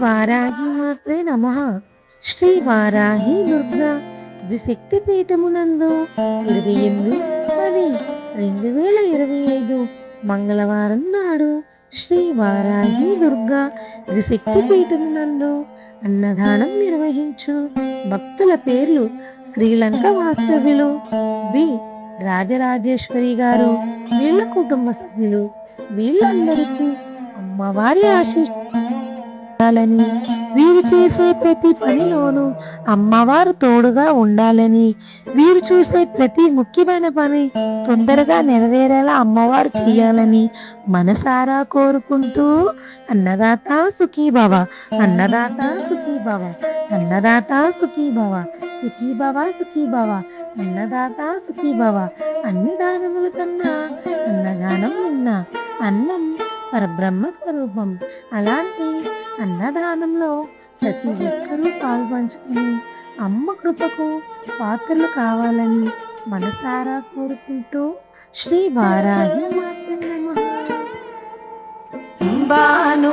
వారాహి మాత్రే నమ. శ్రీ వారాహి దుర్గా ద్విశక్తి పీఠమునందు ఇరవై ఎనిమిది పది రెండు వేల ఇరవై ఐదు మంగళవారం నాడు శ్రీ వారాహి దుర్గా ద్విశక్తి పీఠమునందు అన్నదానం నిర్వహించు భక్తుల పేర్లు శ్రీలంక వాస్తవ్యులు బి. రాజరాజేశ్వరి గారు వీళ్ళ కుటుంబ సభ్యులు వీళ్ళందరికీ అమ్మవారి ఉండాలని. వీరు చేసే ప్రతి పనిలోనూ అమ్మవారు తోడుగా ఉండాలని. వీరు చూసే ప్రతి ముఖ్యమైన పని తొందరగా నెరవేరేలా అమ్మవారు చేయాలని మనసారా కోరుకుంటూ అన్నదాత సుఖీభవ అన్నదాత సుఖీభవ అన్నదాత సుఖీభవ సుఖీభవ సుఖీభవ అన్నదాత సుఖీభవ అన్ని దానముల కన్నా అన్నదానం విన్నా అన్నం పరబ్రహ్మ స్వరూపం. అలాంటి అన్నదానంలో ప్రతి ఒక్కరూ పాల్పంచుకుని అమ్మ కృపకు పాత్రలు కావాలని మనసారా కోరుకుంటూ శ్రీ వారాహి బాను